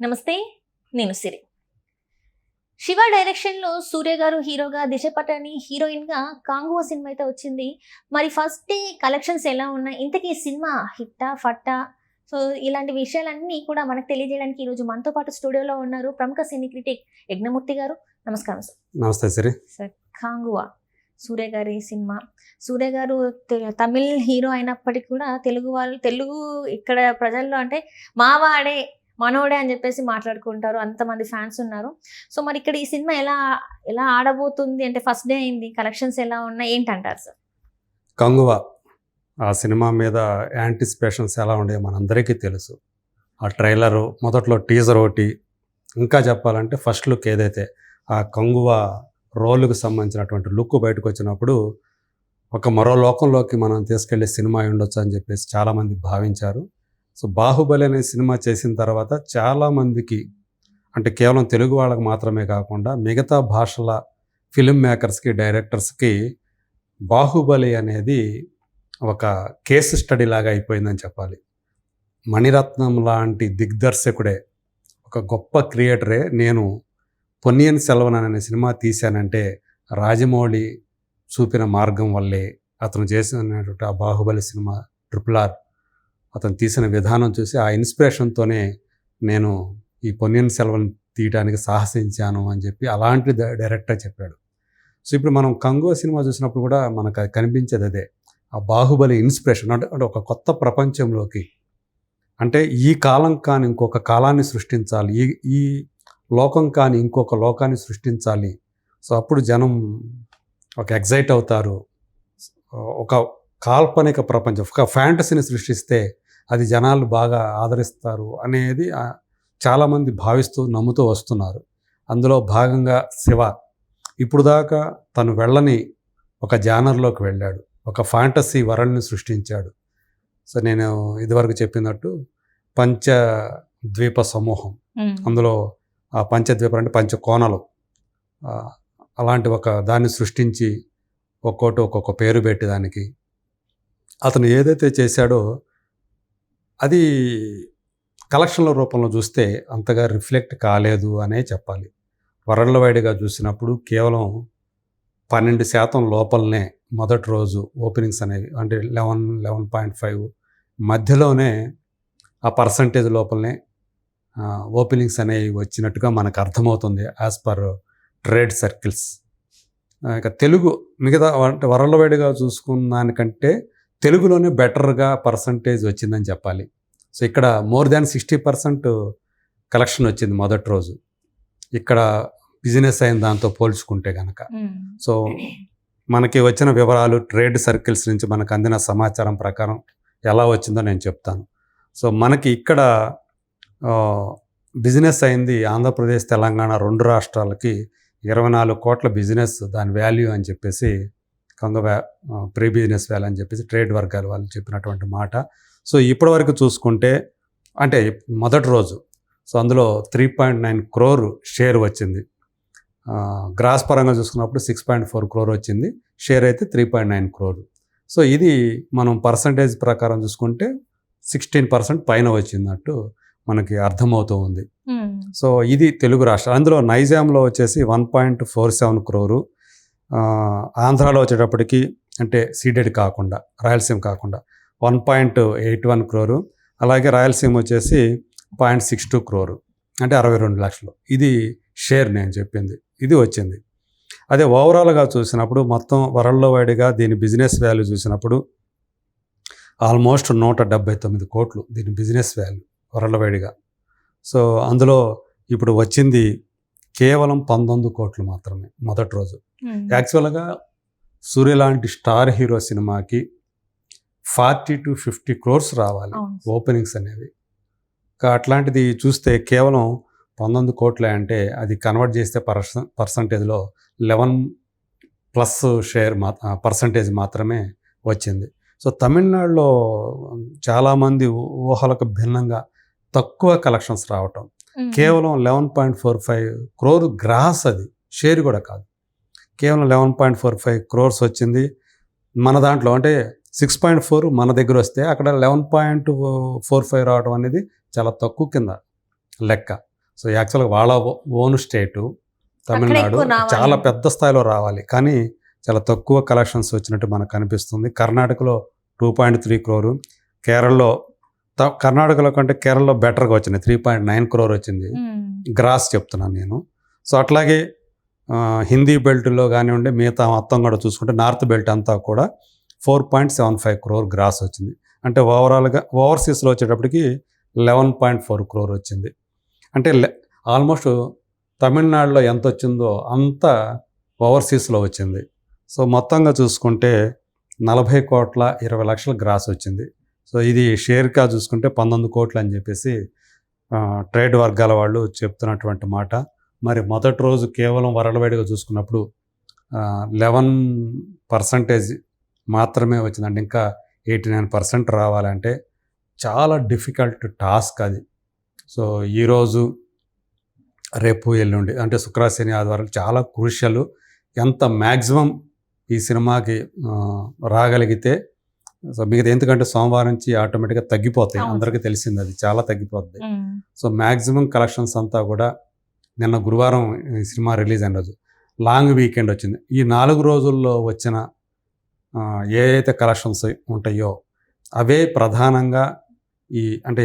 నమస్తే నేను సిరి. శివ డైరెక్షన్లో సూర్య గారు హీరోగా దిశ పటాని హీరోయిన్గా కాంగువ సినిమా అయితే వచ్చింది. మరి ఫస్ట్ డే కలెక్షన్స్ ఎలా ఉన్నాయి? ఇంతకీ సినిమా హిట్టా ఫట్టా? సో ఇలాంటి విషయాలన్నీ కూడా మనకు తెలియజేయడానికి ఈరోజు మనతో పాటు స్టూడియోలో ఉన్నారు ప్రముఖ సినీ క్రిటిక్ యజ్ఞమూర్తి గారు. నమస్కారం సార్. నమస్తే సిరి. సార్ కాంగువ సూర్య గారి సినిమా. సూర్య గారు తమిళ్ హీరో అయినప్పటికీ కూడా తెలుగు వాళ్ళు తెలుగు ఇక్కడ ప్రజల్లో అంటే మావాడే మనోడే అని చెప్పేసి మాట్లాడుకుంటారు. అంతమంది ఫ్యాన్స్ ఉన్నారు. సో మరి ఇక్కడ ఈ సినిమా ఎలా ఎలా ఆడబోతుంది? అంటే ఫస్ట్ డే అయింది. కలెక్షన్స్ ఎలా ఉన్నాయి? ఏంటంటారు సార్? కంగువ. ఆ సినిమా మీద యాంటిసిపేషన్స్ ఎలా ఉండే మనందరికీ తెలుసు. ఆ ట్రైలరు మొదట్లో టీజర్ ఒకటి. ఇంకా చెప్పాలంటే ఫస్ట్ లుక్ ఏదైతే ఆ కంగువ రోలుకు సంబంధించినటువంటి లుక్ బయటకు వచ్చినప్పుడు ఒక మరో లోకంలోకి మనం తీసుకెళ్ళే సినిమా ఉండొచ్చు అని చెప్పేసి చాలామంది భావించారు. సో బాహుబలి అనే సినిమా చేసిన తర్వాత చాలామందికి అంటే కేవలం తెలుగు వాళ్ళకి మాత్రమే కాకుండా మిగతా భాషల ఫిలిం మేకర్స్కి డైరెక్టర్స్కి బాహుబలి అనేది ఒక కేసు స్టడీ లాగా అయిపోయిందని చెప్పాలి. మణిరత్నం లాంటి దిగ్దర్శకుడే ఒక గొప్ప క్రియేటరే నేను పొన్నియన్ సెల్వన్ అనే సినిమా తీశానంటే రాజమౌళి చూపిన మార్గం వల్లే అతను చేసినటువంటి ఆ బాహుబలి సినిమా ట్రిపుల్ ఆర్. అతను తీసిన విధానం చూసి ఆ ఇన్స్పిరేషన్తోనే నేను ఈ పొన్నియన్ సెల్వన్ తీయడానికి సాహసించాను అని చెప్పి అలాంటి డైరెక్టర్ చెప్పాడు. సో ఇప్పుడు మనం కంగో సినిమా చూసినప్పుడు కూడా మనకు అది కనిపించేది అదే. ఆ బాహుబలి ఇన్స్పిరేషన్ అంటే అంటే ఒక కొత్త ప్రపంచంలోకి. అంటే ఈ కాలం కాని ఇంకొక కాలాన్ని సృష్టించాలి. ఈ ఈ లోకం కాని ఇంకొక లోకాన్ని సృష్టించాలి. సో అప్పుడు జనం ఒక ఎగ్జైట్ అవుతారు. ఒక కాల్పనిక ప్రపంచం ఒక ఫ్యాంటసీని సృష్టిస్తే అది జనాలు బాగా ఆదరిస్తారు అనేది చాలామంది భావిస్తూ నమ్ముతూ వస్తున్నారు. అందులో భాగంగా శివ. ఇప్పుడు దాకా తను వెళ్ళని ఒక జానర్లోకి వెళ్ళాడు. ఒక ఫ్యాంటసీ వరల్డ్ని సృష్టించాడు. సో నేను ఇదివరకు చెప్పినట్టు పంచ ద్వీప సమూహం. అందులో ఆ పంచద్వీపం అంటే పంచ కోణలు ఆ, అలాంటి ఒక దాన్ని సృష్టించి ఒక్కోటి ఒక్కొక్క పేరు పెట్టి దానికి. అతను ఏదైతే చేశాడో అది కలెక్షన్ల రూపంలో చూస్తే అంతగా రిఫ్లెక్ట్ కాలేదు అనే చెప్పాలి. వరల్డ్ వైడ్గా చూసినప్పుడు కేవలం పన్నెండు శాతం లోపలనే మొదటి రోజు ఓపెనింగ్స్ అనేవి అంటే లెవెన్ లెవెన్ పాయింట్ ఫైవ్ మధ్యలోనే ఆ పర్సంటేజ్ లోపలనే ఓపెనింగ్స్ అనేవి వచ్చినట్టుగా మనకు అర్థమవుతుంది యాజ్ పర్ ట్రేడ్ సర్కిల్స్. ఇక తెలుగు మిగతా అంటే వరల్డ్ వైడ్గా చూసుకున్న దానికంటే తెలుగులోనే బెటర్గా పర్సంటేజ్ వచ్చిందని చెప్పాలి. సో ఇక్కడ more than sixty percent collection వచ్చింది మొదటి రోజు. ఇక్కడ బిజినెస్ అయిన దాంతో పోల్చుకుంటే కనుక సో మనకి వచ్చిన వివరాలు ట్రేడ్ సర్కిల్స్ నుంచి మనకు అందిన సమాచారం ప్రకారం ఎలా వచ్చిందో నేను చెప్తాను. సో మనకి ఇక్కడ బిజినెస్ అయింది ఆంధ్రప్రదేశ్ తెలంగాణ రెండు రాష్ట్రాలకి ఇరవై నాలుగు కోట్ల బిజినెస్ దాని వాల్యూ అని చెప్పేసి కొంగ ప్రీ బిజినెస్ వాల్యూ అని చెప్పేసి ట్రేడ్ వర్గాల వాళ్ళు చెప్పినటువంటి మాట. సో ఇప్పటి వరకు చూసుకుంటే అంటే మొదటి రోజు సో అందులో three point nine crore share వచ్చింది. గ్రాస్ పరంగా చూసుకున్నప్పుడు సిక్స్ పాయింట్ ఫోర్ క్రోర్ వచ్చింది. షేర్ అయితే three point nine crore so ఇది మనం పర్సంటేజ్ ప్రకారం చూసుకుంటే సిక్స్టీన్ పర్సెంట్ పైన వచ్చిందట్టు మనకి అర్థమవుతూ ఉంది. సో ఇది తెలుగు రాష్ట్రాలు అందులో నైజాంలో వచ్చేసి one point four seven crore ఆంధ్రాలో వచ్చేటప్పటికి అంటే సీడెడ్ కాకుండా రాయలసీమ కాకుండా one point eight one crore అలాగే రాయలసీమ వచ్చేసి పాయింట్ సిక్స్ టూ క్రోరు అంటే అరవై రెండు లక్షలు. ఇది షేర్ నేను చెప్పింది. ఇది వచ్చింది. అదే ఓవరాల్గా చూసినప్పుడు మొత్తం వరల్డ్ వైడ్గా దీని బిజినెస్ వాల్యూ చూసినప్పుడు ఆల్మోస్ట్ నూట డెబ్బై తొమ్మిది కోట్లు దీని బిజినెస్ వాల్యూ వరల్డ్ వైడ్గా. సో అందులో ఇప్పుడు వచ్చింది కేవలం పంతొమ్మిది కోట్లు మాత్రమే మొదటి రోజు. యాక్చువల్గా సూర్య లాంటి స్టార్ హీరో సినిమాకి ఫార్టీ టు ఫిఫ్టీ క్రోర్స్ రావాలి ఓపెనింగ్స్ అనేవి. అట్లాంటిది చూస్తే కేవలం పంతొమ్మిది కోట్లే అంటే అది కన్వర్ట్ చేస్తే పర్స పర్సంటేజ్లో లెవెన్ ప్లస్ షేర్ మా పర్సంటేజ్ మాత్రమే వచ్చింది. సో తమిళనాడులో చాలామంది ఊహలకు భిన్నంగా తక్కువ కలెక్షన్స్ రావటం కేవలం eleven point four five crore gross అది. షేర్ కూడా కాదు. కేవలం eleven point four five crores వచ్చింది. మన దాంట్లో అంటే సిక్స్ పాయింట్ ఫోర్ మన దగ్గర వస్తే అక్కడ లెవెన్ పాయింట్ ఫోర్ ఫైవ్ రావడం అనేది చాలా తక్కువ కింద లెక్క. సో యాక్చువల్గా వాళ్ళ ఓన్ స్టేటు తమిళనాడు. చాలా పెద్ద స్థాయిలో రావాలి. కానీ చాలా తక్కువ కలెక్షన్స్ వచ్చినట్టు మనకు కనిపిస్తుంది కర్ణాటకలో టూ పాయింట్ త్రీ క్రోరు కేరళలో కర్ణాటకలో కంటే కేరళలో బెటర్గా వచ్చింది. త్రీ పాయింట్ నైన్ క్రోర్ వచ్చింది. గ్రాస్ చెప్తున్నాను నేను. సో అట్లాగే హిందీ బెల్ట్లో కానివ్వండి మిగతా మొత్తం కూడా చూసుకుంటే నార్త్ బెల్ట్ అంతా కూడా four point seven five crore gross వచ్చింది. అంటే ఓవరాల్గా ఓవర్సీస్లో వచ్చేటప్పటికి లెవెన్ పాయింట్ ఫోర్ క్రోర్ వచ్చింది. అంటే ఆల్మోస్ట్ తమిళనాడులో ఎంత వచ్చిందో అంత ఓవర్సీస్లో వచ్చింది. సో మొత్తంగా చూసుకుంటే నలభై కోట్ల ఇరవై లక్షల గ్రాస్ వచ్చింది. సో ఇది షేర్గా చూసుకుంటే పంతొమ్మిది కోట్లు అని చెప్పేసి ట్రేడ్ వర్గాల వాళ్ళు చెప్తున్నటువంటి మాట. మరి మొదటి రోజు కేవలం వరలవేడిగా చూసుకున్నప్పుడు లెవెన్ పర్సంటేజ్ మాత్రమే వచ్చిందండి. ఇంకా ఎయిటీ నైన్ పర్సెంట్ రావాలంటే చాలా డిఫికల్ట్ టాస్క్ అది. సో ఈరోజు రేపు ఎల్లుండి అంటే శుక్రశని ఆదివారం చాలా క్రూషియల్. ఎంత మ్యాక్సిమం ఈ సినిమాకి రాగలిగితే సో మిగతా ఎందుకంటే సోమవారం నుంచి ఆటోమేటిక్గా తగ్గిపోతాయి. అందరికీ తెలిసింది అది. చాలా తగ్గిపోతుంది. సో మ్యాక్సిమం కలెక్షన్స్ అంతా కూడా నిన్న గురువారం ఈ సినిమా రిలీజ్ అయిన రోజు లాంగ్ వీకెండ్ వచ్చింది. ఈ నాలుగు రోజుల్లో వచ్చిన ఏ అయితే కలెక్షన్స్ ఉంటాయో అవే ప్రధానంగా ఈ అంటే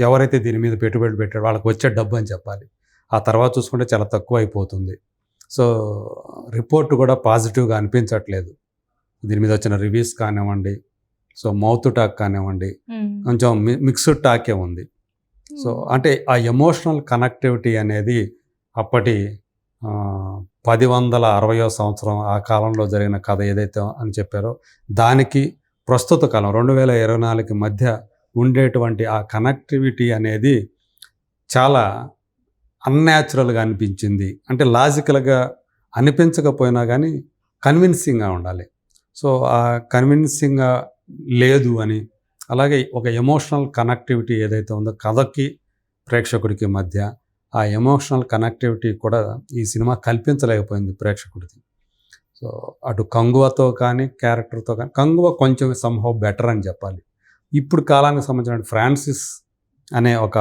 ఎవరైతే దీని మీద పెట్టుబడి పెట్టారో వాళ్ళకి వచ్చే డబ్బు అని చెప్పాలి. ఆ తర్వాత చూసుకుంటే చాలా తక్కువ అయిపోతుంది. సో రిపోర్ట్ కూడా పాజిటివ్గా అనిపించట్లేదు. దీని మీద వచ్చిన రివ్యూస్ కానివ్వండి సో మౌత్ టాక్ కానివ్వండి. కొంచెం మిక్స్డ్ టాకే ఉంది. సో అంటే ఆ ఎమోషనల్ కనెక్టివిటీ అనేది అప్పటి పది వందల అరవయో సంవత్సరం ఆ కాలంలో జరిగిన కథ ఏదైతే అని చెప్పారో దానికి ప్రస్తుత కాలం రెండు వేల ఇరవై నాలుగుకి మధ్య ఉండేటువంటి ఆ కనెక్టివిటీ అనేది చాలా అన్యాచురల్గా అనిపించింది. అంటే లాజికల్గా అనిపించకపోయినా కానీ కన్విన్సింగ్గా ఉండాలి. సో ఆ కన్విన్సింగ్గా లేదు అని. అలాగే ఒక ఎమోషనల్ కనెక్టివిటీ ఏదైతే ఉందో కథకి ప్రేక్షకుడికి మధ్య ఆ ఎమోషనల్ కనెక్టివిటీ కూడా ఈ సినిమా కల్పించలేకపోయింది ప్రేక్షకుడికి. సో అటు కంగువతో కానీ క్యారెక్టర్తో కానీ కంగువ కొంచెం సంహవ్ బెటర్ అని చెప్పాలి. ఇప్పుడు కాలానికి సంబంధించిన ఫ్రాన్సిస్ అనే ఒక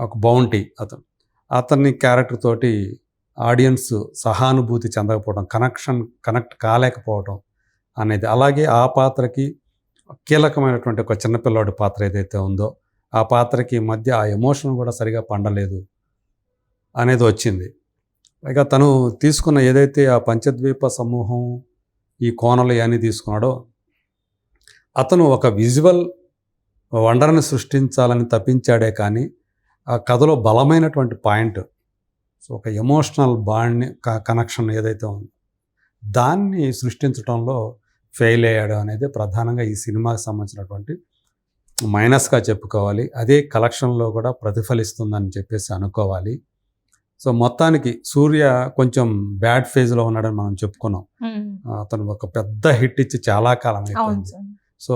ఒక బౌంటీ అతను. అతన్ని క్యారెక్టర్ తోటి ఆడియన్స్ సహానుభూతి చెందకపోవడం కనెక్షన్ కనెక్ట్ కాలేకపోవడం అనేది అలాగే ఆ పాత్రకి కీలకమైనటువంటి ఒక చిన్నపిల్లాడి పాత్ర ఏదైతే ఉందో ఆ పాత్రకి మధ్య ఆ ఎమోషన్ కూడా సరిగా పండలేదు అనేది వచ్చింది. పైగా తను తీసుకున్న ఏదైతే ఆ పంచద్వీప సమూహం ఈ కోనలు ఇవన్నీ తీసుకున్నాడో అతను ఒక విజువల్ వండర్ని సృష్టించాలని తప్పించాడే కానీ ఆ కథలో బలమైనటువంటి పాయింట్ సో ఒక ఎమోషనల్ బాండ్ని కనెక్షన్ ఏదైతే ఉందో దాన్ని సృష్టించడంలో ఫెయిల్ అయ్యాడు అనేది ప్రధానంగా ఈ సినిమాకి సంబంధించినటువంటి మైనస్గా చెప్పుకోవాలి. అదే కలెక్షన్లో కూడా ప్రతిఫలిస్తుందని చెప్పేసి అనుకోవాలి. సో మొత్తానికి సూర్య కొంచెం బ్యాడ్ ఫేజ్లో ఉన్నాడని మనం చెప్పుకున్నాం. అతను ఒక పెద్ద హిట్ ఇచ్చి చాలా కాలం అయిపోయింది. సో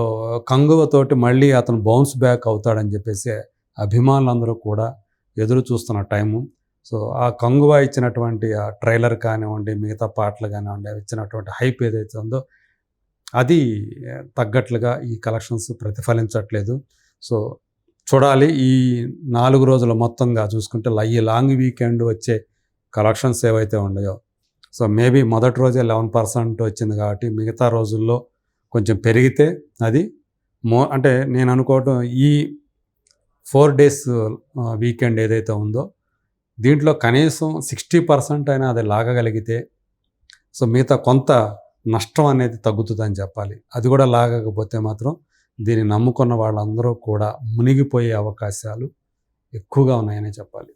కంగువతోటి మళ్ళీ అతను బౌన్స్ బ్యాక్ అవుతాడని చెప్పేసి అభిమానులందరూ కూడా ఎదురు చూస్తున్న టైము. సో ఆ కంగువ ఇచ్చినటువంటి ఆ ట్రైలర్ కానివ్వండి మిగతా పాటలు కానివ్వండి అవి ఇచ్చినటువంటి హైప్ ఏదైతే ఉందో అది తగ్గట్లుగా ఈ కలెక్షన్స్ ప్రతిఫలించట్లేదు. సో చూడాలి. ఈ నాలుగు రోజుల మొత్తంగా చూసుకుంటే ఈ లాంగ్ వీకెండ్ వచ్చే కలెక్షన్స్ ఏవైతే ఉన్నాయో సో మేబీ మొదటి రోజే లెవెన్ పర్సెంట్ వచ్చింది కాబట్టి మిగతా రోజుల్లో కొంచెం పెరిగితే అది మో అంటే నేను అనుకోవటం ఈ ఫోర్ డేస్ వీకెండ్ ఏదైతే ఉందో దీంట్లో కనీసం సిక్స్టీ పర్సెంట్ అయినా అది లాగగలిగితే సో మిగతా కొంత నష్టం అనేది తగ్గుతుందని చెప్పాలి. అది కూడా లాగకపోతే మాత్రం దీన్ని నమ్ముకున్న వాళ్ళందరూ కూడా మునిగిపోయే అవకాశాలు ఎక్కువగా ఉన్నాయని చెప్పాలి.